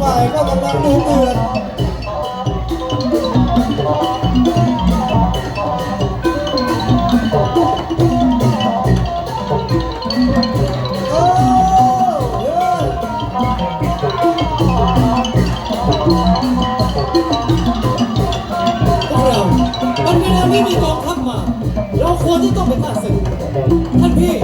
ฝ่ายก็กำลังดูเดือดโอ้เฮ้ยพวกเรามันเวลาไม่มีกองทัพมา เราควรที่ต้องไปฆ่าศึกท่านพี่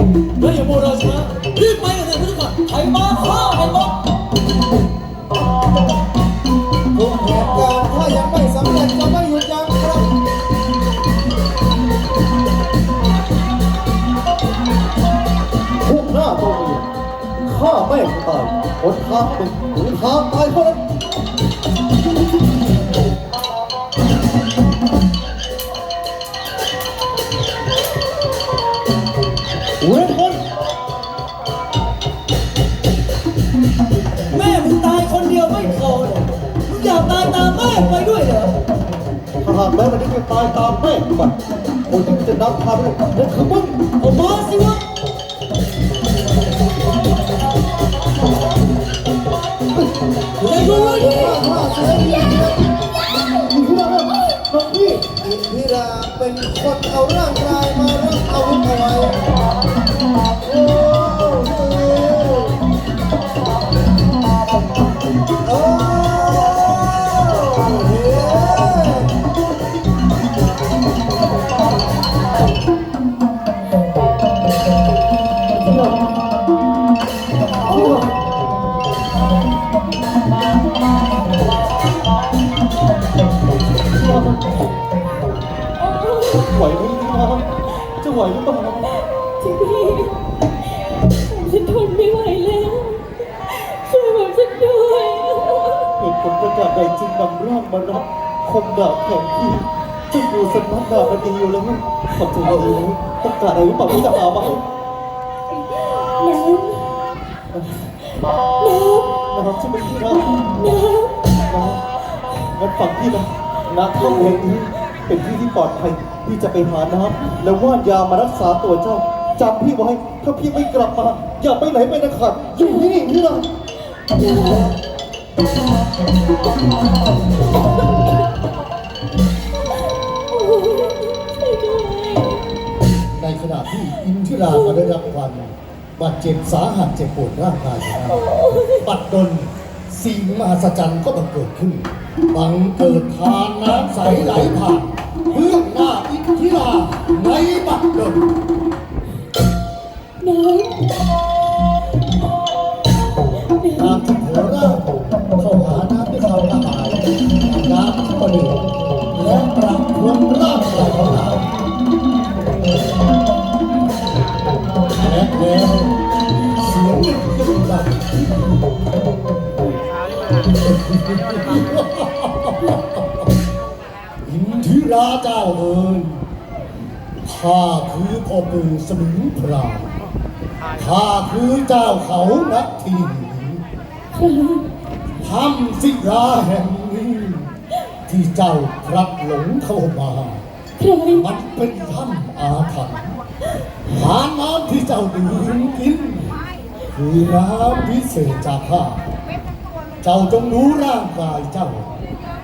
ายหนทางหนึ่งหรือทางตายเท่านั้นเว้นคนแม่มึงตายคนเดียวไม่พอเลยมึงอยากตายตามแม่ไปด้วยเหรอถ้าหากแม้วันนี้จะตายตามแม่ก่อนคนที่จะนำพาไปนั่นคือมึงเอามาสิวะ พูดอะไรน้องพี่อินทิราเป็นคนเอาร่างกายมารับอาวุธเอาไว้โอ้เฮ้ยโอ้เฮ้ ไหวไหมครับจะไหวหรือเปล่าจิพี่ฉันทนไม่ไหวแล้วช่วยผมฉันด้วยเหตุผลประกาศใดจึงนำร่างมารับคมดาบแข็งพี่จะอยู่สำนักดาบดีอยู่แล้วขอบใจดีนะต้องการอะไรหรือเปล่าที่จะหามาให้ น้นะครับใช่ไหมพี่นะำน้นะงั้นฟังพี่นะณถ้ำแห่งนี้เป็นที่ที่ปลอดภัยพี่จะไปหาน้ำแล้วว่านยามารักษาตัวเจ้าจำพี่ไว้ ถ้าพี่ไม่กลับมา อย่าไปไหนไปนะขัดอยู่ที่นี่พี่นะำโอ้ยช่วยด้วยในขณะที่อินทิราก็ได้รับความ บาดเจ็บสาหัสเจ็บปวดร่างกายอยู่นั้นปัดดลสิ่งมหัศจรรย์ก็บังเกิดขึ้น บังเกิดทานน้ำใสไหลผ่าน พ่อปู่สมิงพรามข้าคือเจ้าเขานักทีทำศิลาแห่งนี้ ที่เจ้าพลัดหลงเข้ามา มันเป็นถ้ำอาถรรพ์หาน้ำที่เจ้าดื่มกินคือน้ำพิเศษจากข้าเจ้าจงรู้ร่างกายเจ้า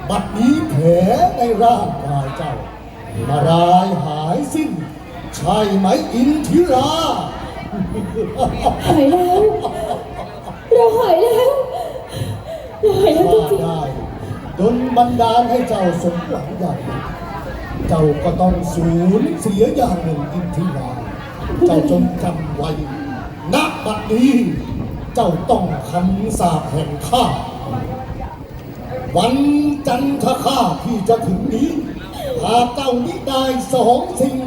บัดนี้แผลในร่างกายเจ้า มารายหายสิ้น ใช่ไหมอินทิราหายแล้ว เราหายแล้ว เราหายแล้วจว่าริงได้ดนบันดาลให้เจ้าสมหวังอย่างหนึ่งเจ้าก็ต้องสูญเสียอย่างหนึ่งอินทิราเจ้าจงจำไว้ณบัดนี้ เจ้าต้องคำสาปแห่งข้า วันจันทคาที่จะถึงนี้หากเจ้ามิได้สองสิ่ง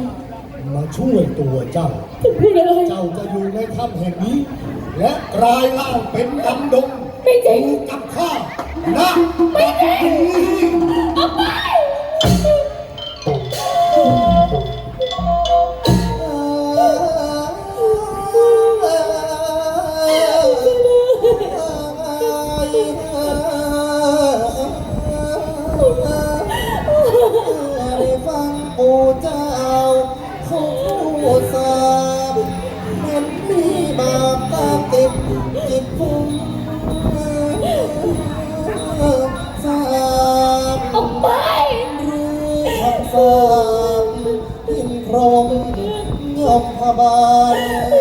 มา ช่วยตัวเจ้าๆถึงพูดอะไร เจ้าจะอยู่ในถ้ำแห่งนี้ และกลายร่างเป็นดำดงไม่จริง อยู่กับข้านะไม่จริง โรงพระบาล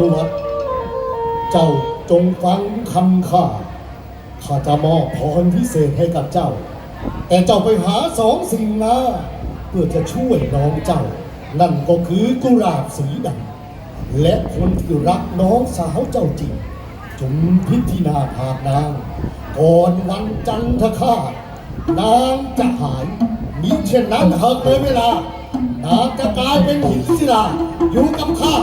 นุวัตรเจ้าจงฟังคำข้าข้าจะมอบพรพิเศษให้กับเจ้า แต่เจ้าไปหาสองสิ่งนะเพื่อจะช่วยน้องเจ้า นั่นก็คือกุหลาบสีดำและคนที่รักน้องสาวเจ้าจริงจงพิธีนาพากนางก่อนวันจันทคาตนางจะหายมิเช่นนั้นหากเลยเวลานางจะกลายเป็นหินศิลาอยู่กับข้า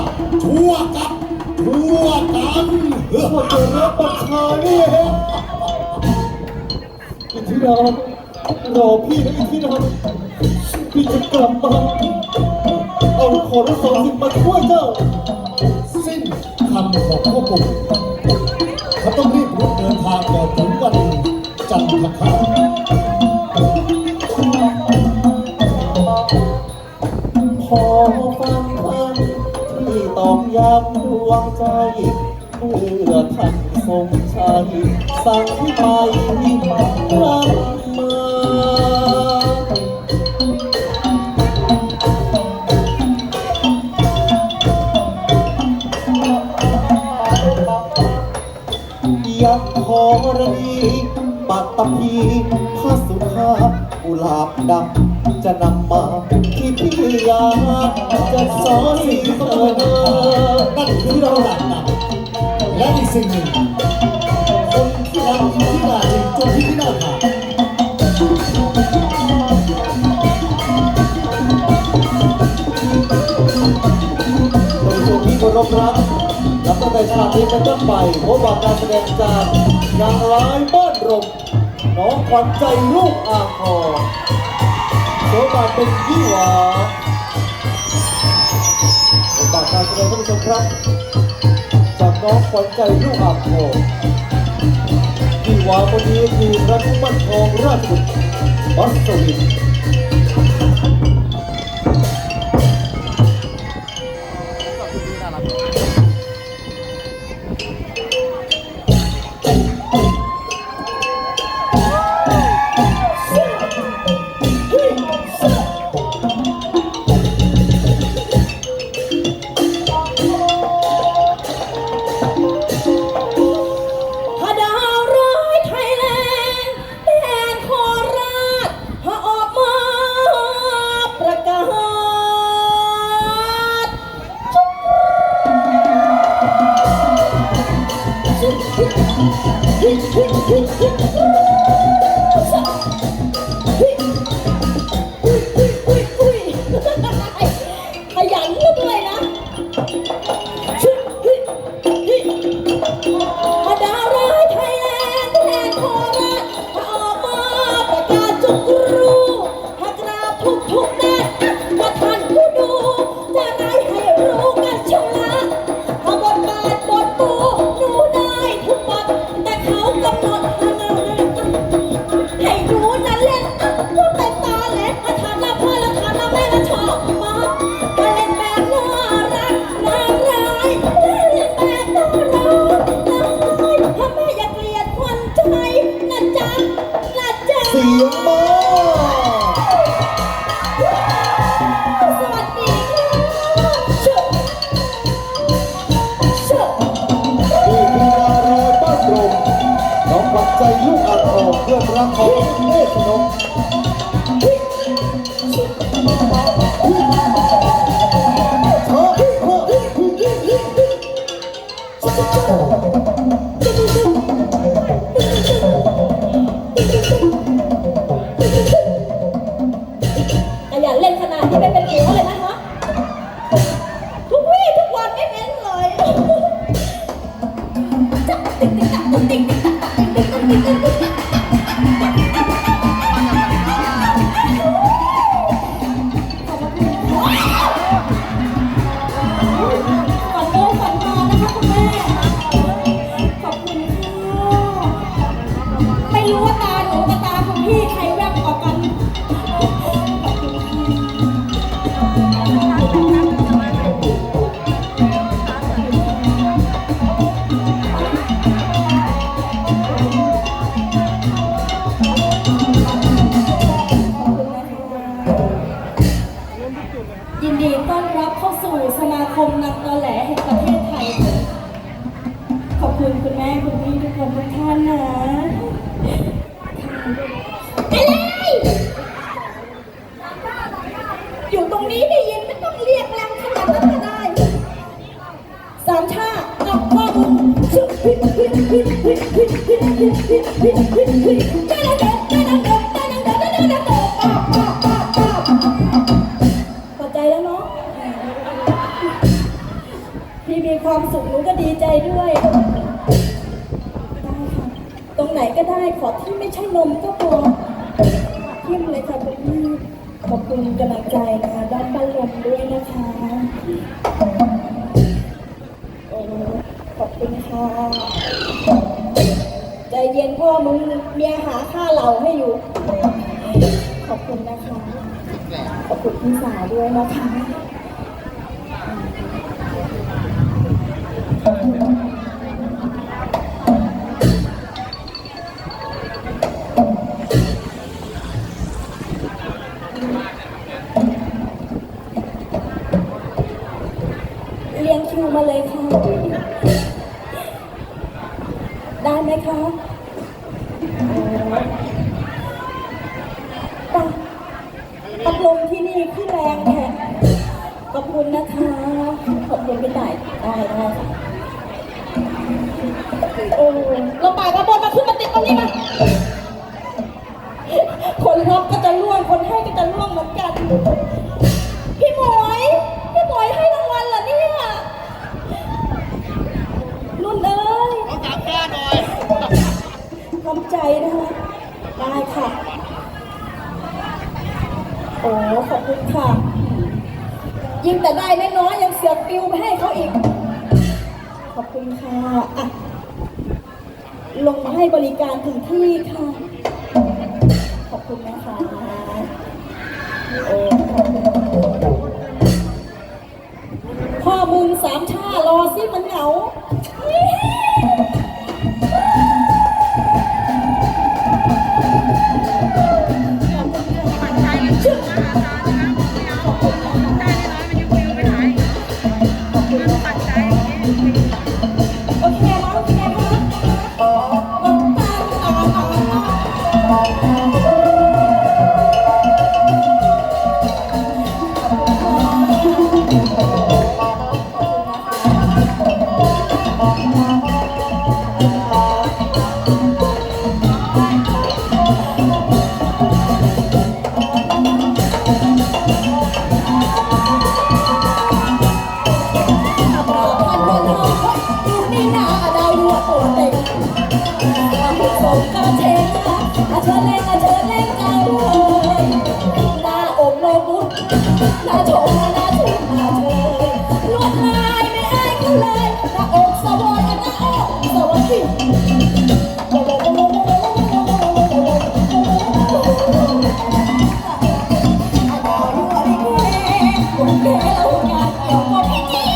ชั่วกับ ชั่วกันเฮ้อว่าจะรับประชาเนี่ยอิทธิรามรอพี่นะอิทธิรามพี่จะกลับมาเอาขอรสองสิ่งมาช่วยเจ้า สิ้นคำของพ่อปู่เขาต้องรีบรุกเดินทางก่อนถึงวันจันทคาต วงใจเมื่อท่านทรงชัยสั่งไปกลับมายักษ์ขอรณีปัตตภีพระสุภาพกุหลาบดำ จะนำมาที่พิยาจะสอนเธอนั่นคือเราหลักนะและอีกสิ่งหนึ่งคนที่รักที่น่าจริงจนที่น่าขาดท่านผู้ชมที่คารพรักนับตั้งแต่ฉากนี้เป็นต้นไปพบกับการแสดงจากนางร้ายบ้านรมน้องขวัญใจลูกอางทอ โสบาเป็นยี่หวาบทบาทการแสดงท่านผู้ชมครับจากน้องขวัญใจลูกอาโมยี่หวาคนนี้คือรักมั่นทองราชบุตรบัสวิน ขอบคุณพี่ทุกคนทุกท่านนะอะไรอยู่ตรงนี้ได้ยินไม่ต้องเรียกแรงขนาดนั้นก็ได้ สามชากับพ่อมึงชุบพิษพิษพิษพิษพิษพิษพิษพิษพิษพิษพิษได้แล้วเด็กได้แล้วเด็กได้แล้วเด็กได้แล้วเด็กป้าป้าป้าป้าพอใจแล้วเนาะพี่มีความสุขหนูก็ดีใจด้วย ขอที่ไม่ใช่นมก็พอทิ่มเลยค่ะคุณพี่ขอบคุณกำลังใจนะคะด้านบ้านลมด้วยนะคะโอ้ขอบคุณค่ะใจเย็นพ่อมึงเมียหาค่าเหล่าให้อยู่ ขอบคุณนะคะ ขอบคุณพี่สาวด้วยนะคะ รียงคิวมาเลยค่ะ ได้ไหมคะ ค่ะ ยิ่งแต่ได้ไน้อยยังเสือกปิวไปให้เขาอีก ขอบคุณค่ะอะ ลงมาให้บริการถึงที่ค่ะ ขอบคุณนะคะโอ้พ่อมึงสามชารอสิมันเหงา Để lại một.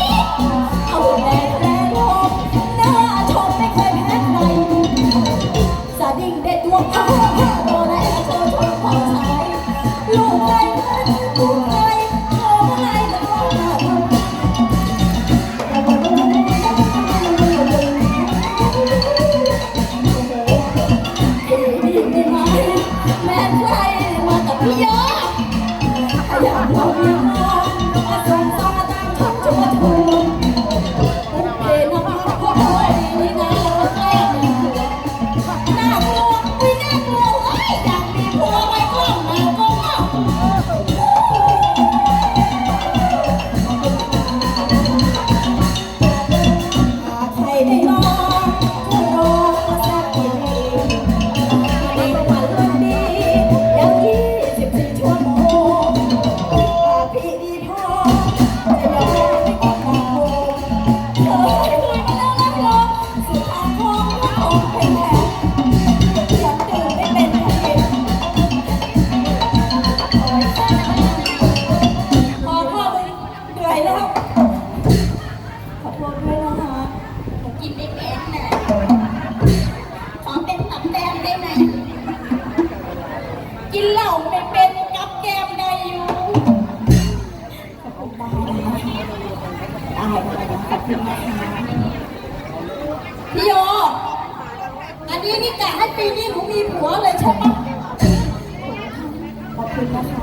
คุณนะคะ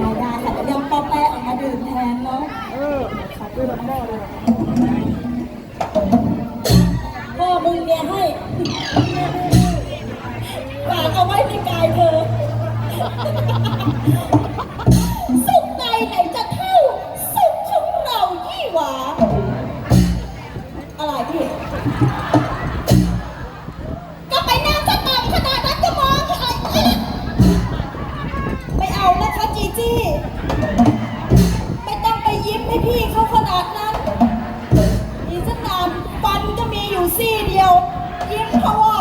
เราได้ค่ะเดี๋ยวปอแปะออกมาดื่มแทนเนาะขอบคุณพ่อมึงเนี่ยให้ฝากเอาไว้ในกายเธอ พี่เขาขนาดนั้นมีสนามฟันก็มีอยู่ซี่เดียวยิ้มเพาะว่า